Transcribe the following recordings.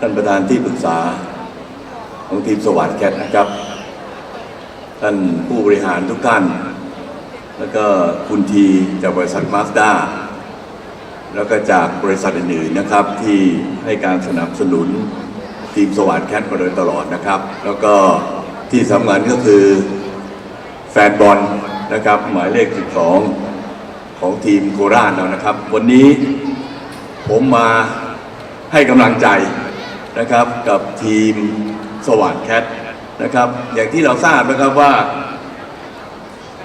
ท่านประธานที่ปรึกษาของทีมสวัสดิ์แคทนะครับ ท่านผู้บริหารทุกท่าน แล้วก็คุณทีจากบริษัทมาสด้าแล้วก็จากบริษัทอื่นๆนะครับที่ให้การสนับสนุนทีมสวัสดิ์แคทมาโดยตลอดนะครับ แล้วก็ที่สำคัญก็คือแฟนบอลนะครับ หมายเลข 12 ของทีมโคราชเรานะครับ วันนี้ผมมาให้กำลังใจ นะครับกับทีมสวัสดิ์แคทนะครับอย่างที่เราทราบนะครับว่า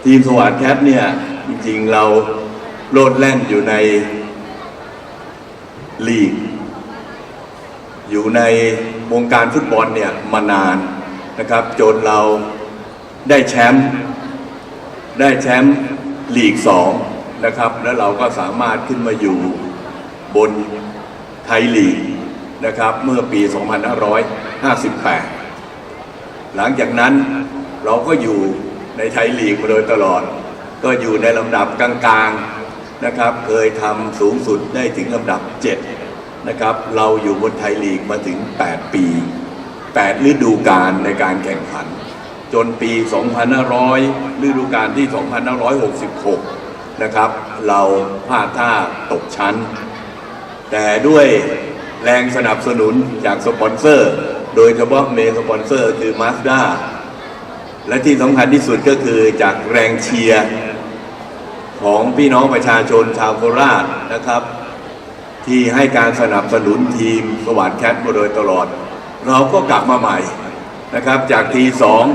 ทีมสวัสดิ์แคทเนี่ยจริงๆเราโลดแล่นอยู่ในลีก อยู่ในวงการฟุตบอลเนี่ยมานานนะครับจนเราได้แชมป์ได้แชมป์ลีกสองนะครับ แล้วเราก็สามารถขึ้นมาอยู่บนไทยลีก นะครับเมื่อปี 2558 หลังจากนั้นเราก็อยู่ในไทยลีกมาโดยตลอด ก็อยู่ในลำดับกลางๆนะครับ เคยทำสูงสุดได้ถึงลำดับ 7 นะครับ เราอยู่บนไทยลีกมาถึง 8 ปี 8 ฤดูกาลในการแข่งขัน จนปี 2500 ฤดูกาลที่ 2566 นะครับ เราพลาดท่าตกชั้น แต่ด้วย แรงสนับสนุนจากสปอนเซอร์ โดยเฉพาะเมนสปอนเซอร์คือ Mazda และที่สำคัญที่สุดก็คือจากแรงเชียร์ของพี่น้องประชาชนชาวโคราชนะครับ ที่ให้การสนับสนุนทีมสวัสดแคทมาโดยตลอด เราก็กลับมาใหม่นะครับ จากทีสอง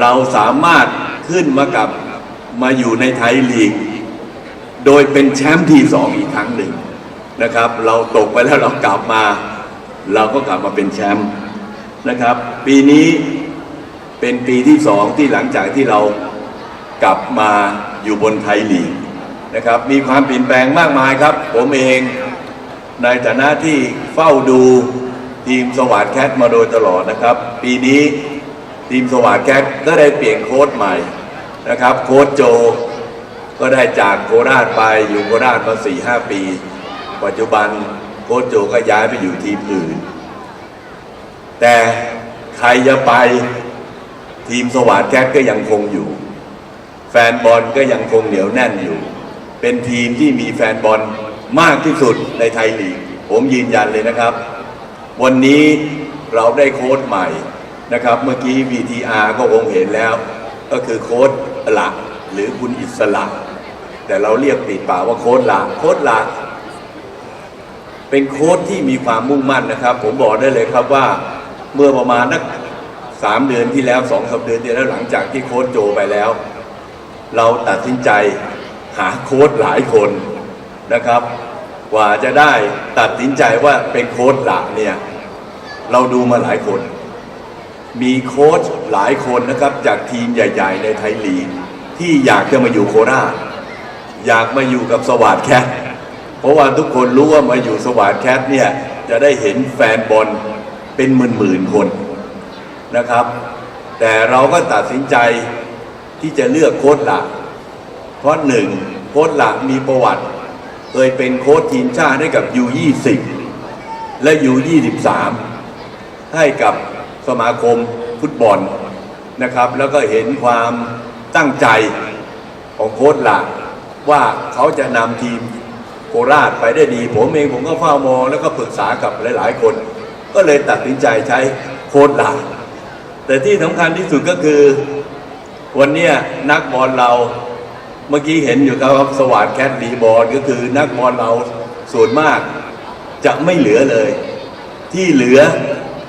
เราสามารถขึ้นมากับมาอยู่ในไทยลีก โดยเป็นแชมป์ทีสองอีกครั้งหนึ่ง นะครับ เราตกไปแล้วเรากลับมา เราก็กลับมาเป็นแชมป์นะครับ ปีนี้เป็นปีที่สองที่หลังจากที่เรากลับมาอยู่บนไทยลีกนะครับ มีความเปลี่ยนแปลงมากมายครับ ผมเองในฐานะที่เฝ้าดูทีมสวัสดแคทมาโดยตลอดนะครับ ปีนี้ทีมสวัสดแคทก็ได้เปลี่ยนโค้ชใหม่นะครับ โค้ชโจก็ได้จากโคราชไปอยู่โคราชมาสี่ห้าปี ปัจจุบันโค้ชโจก็ย้ายไปอยู่ทีมอื่น แต่ใครจะไปทีมสวัสดแคทก็ยังคงอยู่ แฟนบอลก็ยังคงเหนียวแน่นอยู่ เป็นทีมที่มีแฟนบอลมากที่สุดในไทยลีก ผมยืนยันเลยนะครับ วันนี้เราได้โค้ชใหม่นะครับ เมื่อกี้ VTR ก็คงเห็นแล้ว ก็คือโค้ชหลักหรือคุณอิสระ แต่เราเรียกติดปากว่าโค้ชหลักโค้ชหลัก เป็นโค้ชที่มีความมุ่งมั่นนะครับ ผมบอกได้เลยครับว่าเมื่อประมาณนักสามเดือนที่แล้วสองสามเดือนที่แล้วหลังจากที่โค้ชโจไปแล้ว เราตัดสินใจหาโค้ชหลายคนนะครับ กว่าจะได้ตัดสินใจว่าเป็นโค้ชหลักเนี่ยเราดูมาหลายคน มีโค้ชหลายคนนะครับจากทีมใหญ่ ๆ ในไทยลีกที่อยากจะมาอยู่โคราชอยากมาอยู่กับสวัสดแคท ราะว่าทุกคนรู้ว่ามาอยู่สวัสดแคทเนี่ยจะได้เห็นแฟนบอลเป็นหมื่นๆคนนะครับ แต่เราก็ตัดสินใจที่จะเลือกโค้ชหลัก เพราะหนึ่งโค้ชหลักมีประวัติ เคยเป็นโค้ชทีมชาติให้กับ U20 และ U23 ให้กับสมาคมฟุตบอลนะครับ แล้วก็เห็นความตั้งใจของโค้ชหลักว่าเขาจะนำทีม โคราชไปได้ดี ผมเองผมก็เฝ้ามองแล้วก็ปรึกษากับหลาย ๆ คน ก็เลยตัดสินใจใช้โค้ชหลักแต่ที่สำคัญที่สุดก็คือ วันนี้นักบอลเราเมื่อกี้เห็นอยู่ครับสวัสดแคทรีบอลก็คือนักบอลเราส่วนมากจะไม่เหลือเลย ที่เหลือ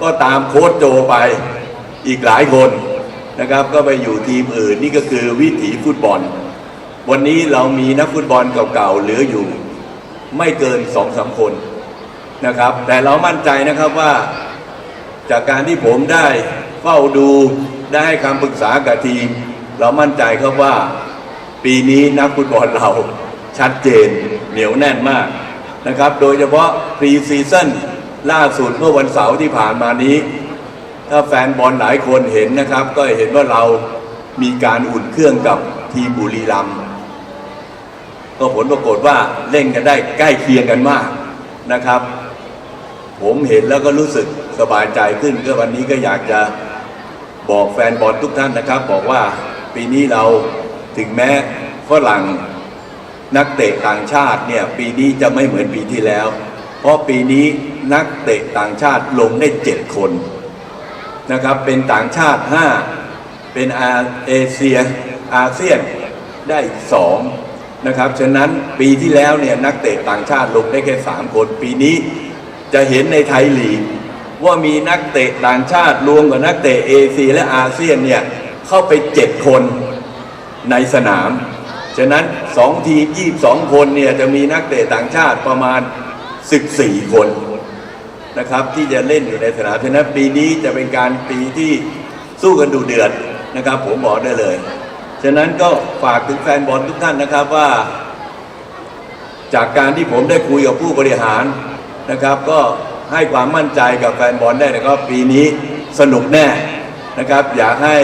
ก็ตามโค้ชโจไปอีกหลายคนนะครับ ก็ไปอยู่ทีมอื่นนี่ก็คือวิถีฟุตบอล วันนี้เรามีนักฟุตบอลเก่าๆเหลืออยู่ ไม่เกินสองสามคนนะครับ แต่เรามั่นใจนะครับว่าจากการที่ผมได้เฝ้าดูได้ให้คำปรึกษากับทีม เรามั่นใจครับว่าปีนี้นักฟุตบอลเราชัดเจนเหนียวแน่นมากนะครับ โดยเฉพาะพรีซีซั่นล่าสุดเมื่อวันเสาร์ที่ผ่านมานี้ ถ้าแฟนบอลหลายคนเห็นนะครับ ก็เห็นว่าเรามีการอุ่นเครื่องกับทีมบุรีรัมย์ ก็ผลปรากฏว่าเล่นกันได้ใกล้เคียงกันมากนะครับ ผมเห็นแล้วก็รู้สึกสบายใจขึ้นก็วันนี้ก็อยากจะบอกแฟนบอลทุกท่านนะครับ บอกว่าปีนี้เราถึงแม้ฝรั่งนักเตะต่างชาติเนี่ยปีนี้จะไม่เหมือนปีที่แล้ว เพราะปีนี้นักเตะต่างชาติลงได้เจ็ดคนนะครับเป็นต่างชาติ 5 เป็นอาเอเชียอาเซียนได้ 2 นะครับฉะนั้นปีที่แล้วเนี่ยนักเตะต่างชาติลงได้แค่ 3 คน ปีนี้จะเห็นในไทยลีก ว่ามีนักเตะต่างชาติรวมกับนักเตะเอเชียและอาเซียนเนี่ยเข้าไป 7 คนในสนาม ฉะนั้น 2 ทีม 22 คนเนี่ยจะมีนักเตะต่างชาติประมาณ 14 คนนะครับที่จะเล่นอยู่ในสนามฉะนั้นปีนี้จะเป็นการปีที่สู้กันดูเดือดนะครับ ผมบอกได้เลย ฉะนั้นก็ฝากถึงแฟนบอลทุกท่านนะครับว่า จากการที่ผมได้คุยกับผู้บริหารนะครับ ก็ให้ความมั่นใจกับแฟนบอลได้นะครับปีนี้สนุกแน่นะครับ อยากให้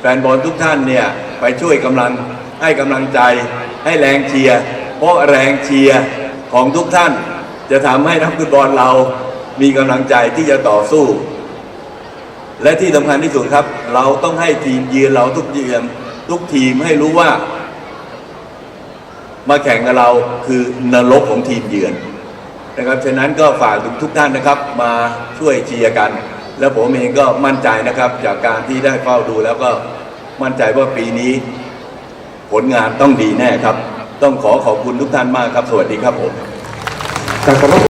แฟนบอลทุกท่านเนี่ยไปช่วยกำลังให้กำลังใจให้แรงเชียร์เพราะแรงเชียร์ของทุกท่าน จะทำให้นักฟุตบอลเรามีกำลังใจที่จะต่อสู้ และที่สำคัญที่สุดครับ เราต้องให้ทีมเยือนเราทุกเยือน ทุกทีมให้รู้ว่า มาแข่งกับเราคือนรกของทีมเยือนนะครับฉะนั้นก็ฝากทุกทุกท่านนะครับ มาช่วยเชียร์กัน แล้วผมเองก็มั่นใจนะครับ จากการที่ได้เฝ้าดูแล้วก็มั่นใจว่าปีนี้ ผลงานต้องดีแน่ครับ ต้องขอขอบคุณทุกท่านมากครับ สวัสดีครับผม